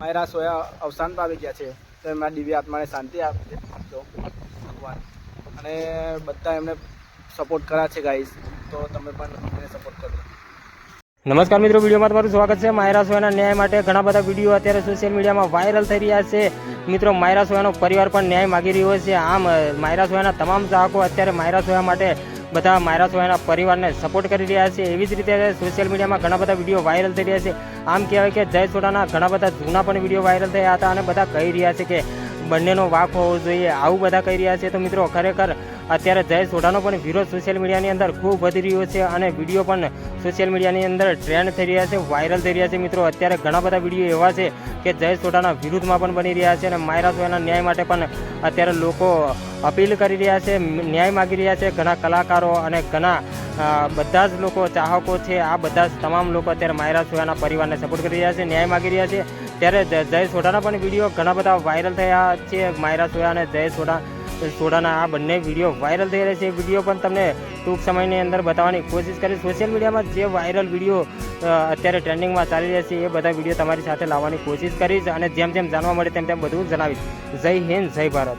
માયરા soya અવસાન પામી ગયા છે. તો એમના દિવ્ય આત્માને શાંતિ આપજો. ભગવાન. અને બધા એમને સપોર્ટ કર્યા છે ગાઈસ તો તમે પણ એમને સપોર્ટ કરજો. નમસ્કાર મિત્રો, વિડીયોમાં તમારું સ્વાગત છે. માયરા સોયાના ન્યાય માટે ઘણા બધા વીડિયો અત્યારે સોશિયલ મીડિયામાં વાયરલ થઈ રહ્યા છે. મિત્રો, માયરા સોયાનો પરિવાર પણ ન્યાય માગી રહ્યો છે. આમ, માયરા સોયાના તમામ ચાહકો અત્યારે માયરા સોયા માટે બધા માયરાસો એના પરિવારને સપોર્ટ કરી રહ્યા છે. એવી જ રીતે સોશિયલ મીડિયામાં ઘણા બધા વીડિયો વાયરલ થઈ રહ્યા છે. આમ કહેવાય કે જય સોડાના ઘણા બધા જૂના પણ વીડિયો વાયરલ થયા હતા અને બધા કહી રહ્યા છે કે બંનેનો વાક હોવો જોઈએ. આવું બધા કહી રહ્યા છે તો મિત્રો ખરેખર અત્યારે જય સોઢાનો પણ વિરોધ સોશિયલ મીડિયાની અંદર ખૂબ વધી રહ્યો છે અને વીડિયો પણ સોશિયલ મીડિયાની અંદર ટ્રેન્ડ થઈ રહ્યા છે વાયરલ થઈ રહ્યા છે. મિત્રો, અત્યારે ઘણા બધા વીડિયો એવા છે કે જય સોઢાના વિરુદ્ધમાં પણ બની રહ્યા છે અને માયરા સોયાના ન્યાય માટે પણ અત્યારે લોકો અપીલ કરી રહ્યા છે, ન્યાય માગી રહ્યા છે. ઘણા કલાકારો અને ઘણા બધા જ લોકો ચાહકો છે. આ બધા જ તમામ લોકો અત્યારે માયરા સોયાના પરિવારને સપોર્ટ કરી રહ્યા છે, ન્યાય માગી રહ્યા છે. ત્યારે જય સોઢાના પણ વીડિયો ઘણા બધા વાયરલ થયા છે, માયરા સોયા અને જય સોઢા સોડાના આ બંને વીડિયો વાયરલ થઈ રહ્યા છે. વીડિયો પણ તમને ટૂંક સમયની અંદર બતાવવાની કોશિશ કરી સોશિયલ મીડિયામાં જે વાયરલ વીડિયો અત્યારે ટ્રેન્ડિંગમાં ચાલી રહ્યા છે, એ બધા વીડિયો તમારી સાથે લાવવાની કોશિશ કરીશ અને જેમ જેમ જાણવા મળે તેમ તેમ બધું જણાવીશ. જય હિન્દ, જય ભારત.